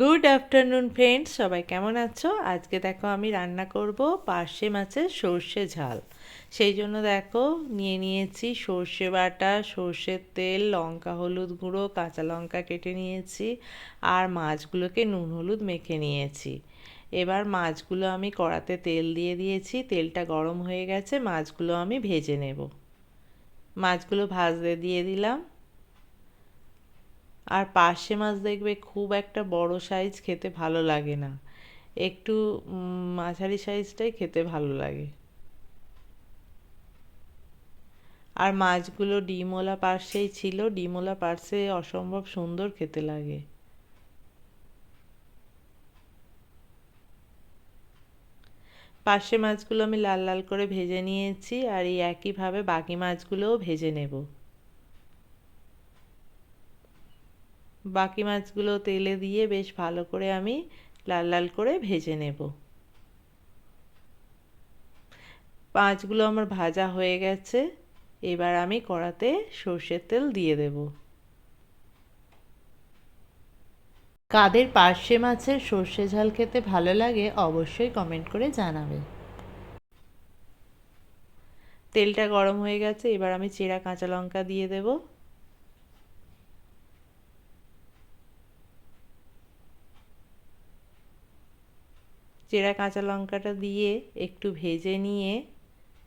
Good afternoon friends সবাই কেমন আছো? আজকে দেখো আমি রান্না করব পার্শে মাছের সর্ষে ঝাল। সেই জন্য দেখো নিয়ে নিয়েছি সর্ষে বাটা, সর্ষের তেল, লঙ্কা, হলুদ গুঁড়ো, কাঁচা লঙ্কা কেটে নিয়েছি আর মাছগুলোকে নুন, হলুদ মেখে নিয়েছি। এবার মাছগুলো আমি কড়াতে তেল দিয়ে দিয়েছি। তেলটা গরম হয়ে গেছে, মাছগুলো আমি ভেজে নেব। মাছগুলো ভাজতে দিয়ে দিলাম। আর পার্শে মাছ দেখবে খুব একটা বড় সাইজ খেতে ভালো লাগে না। একটু মাঝারি সাইজটাই খেতে ভালো লাগে। আর মাছগুলো ডিমোলা পার্সেই ছিল ডিমোলা পার্সে অসম্ভব সুন্দর খেতে লাগে। পার্শে মাছগুলো আমি লাল লাল করে ভেজে নিয়েছি আর এই একইভাবে বাকি মাছগুলোও ভেজে নেব। বাকি মাছগুলো তেলে দিয়ে বেশ ভালো করে আমি লাল লাল করে ভেজে নেব। মাছগুলো আমার ভাজা হয়ে গেছে, এবার আমি কড়াতে সর্ষের তেল দিয়ে দেব। কাদের পার্শে মাছের সর্ষে ঝাল খেতে ভালো লাগে অবশ্যই কমেন্ট করে জানাবে। তেলটা গরম হয়ে গেছে, এবার আমি চেরা কাঁচা লঙ্কা দিয়ে দেবো। চেরা কাঁচা লঙ্কাটা দিয়ে একটু ভেজে নিয়ে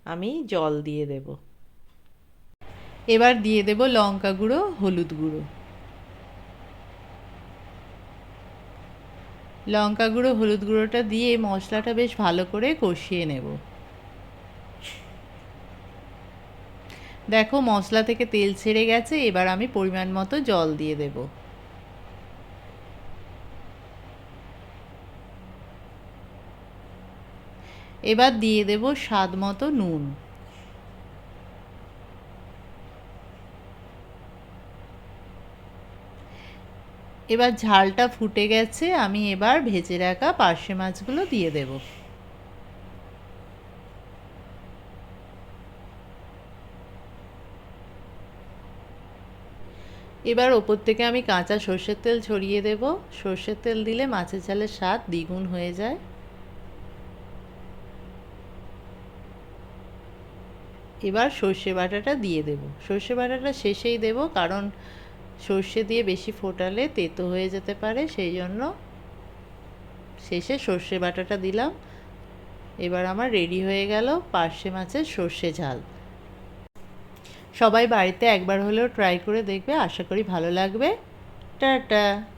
আমি জল দিয়ে দেব। এবার দিয়ে দেব লঙ্কা গুঁড়ো, হলুদ গুঁড়ো। লঙ্কা গুঁড়ো, হলুদ গুঁড়োটা দিয়ে মশলাটা বেশ ভালো করে কষিয়ে নেব। দেখো মশলা থেকে তেল ছেড়ে গেছে, এবার আমি পরিমাণ মতো জল দিয়ে দেবো। এবার দিয়ে দেব স্বাদ মতো নুন। এবার ঝালটা ফুটে গেছে, আমি এবার ভেজে রাখা পার্শে মাছগুলো দিয়ে দেব। এবার ওপর থেকে আমি কাঁচা সর্ষের তেল ছড়িয়ে দেব। সর্ষের তেল দিলে মাছের ঝালের স্বাদ দ্বিগুণ হয়ে যায়। এবার সর্ষে বাটাটা দিয়ে দেব। সর্ষে বাটাটা শেষেই দেব কারণ সর্ষে দিয়ে বেশি ফোটালে তেতো হয়ে যেতে পারে, সেই জন্য শেষে সর্ষে বাটাটা দিলাম। এবার আমার রেডি হয়ে গেল পার্শে মাছের সর্ষে ঝাল। সবাই বাড়িতে একবার হলেও ট্রাই করে দেখবে, আশা করি ভালো লাগবে। টাটা!